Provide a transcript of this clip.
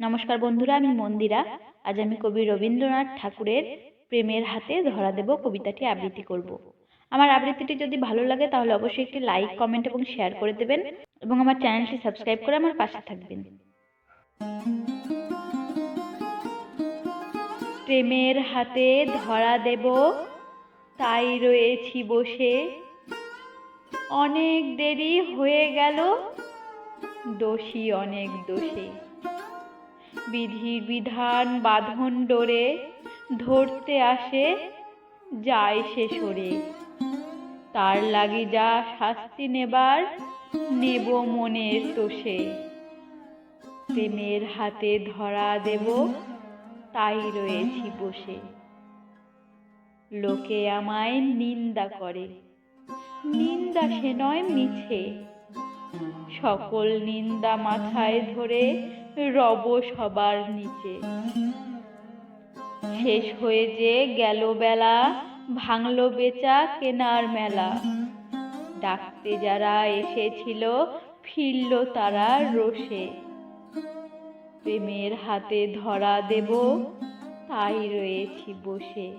নমস্কার বন্ধুরা, আমি মন্দিরা। আজ আমি কবি রবীন্দ্রনাথ ঠাকুরের প্রেমের হাতে ধরা দেব কবিতাটি আবৃত্তি করব। আমার আবৃত্তিটি যদি ভালো লাগে তাহলে অবশ্যই একটি লাইক কমেন্ট এবং শেয়ার করে দেবেন এবং আমার চ্যানেলটি সাবস্ক্রাইব করে আমার পাশে থাকবেন। প্রেমের হাতে ধরা দেব, তাই রয়েছি বসে। অনেক দেরি হয়ে গেল, দোষী অনেক দোষে। বিধির বিধান বাঁধন ডোরে ধরতে আসে, যায় সে সরে। তার লাগি যা শাস্তি নেবার, নেব মনের তোষে। প্রেমের হাতে ধরা দেব, তাই রয়েছি বসে। লোকে আমায় নিন্দা করে। নিন্দা সে নয় মিছে। সকল নিন্দা মাথায় ধরে রব সবার নিচে। শেষ হয়ে যে গেল বেলা, ভাঙলো বেচা কেনার মেলা। ডাকতে যারা এসেছিল, ফিরল তারা রোষে। প্রেমের হাতে ধরা দেব, তাই রয়েছি বসে।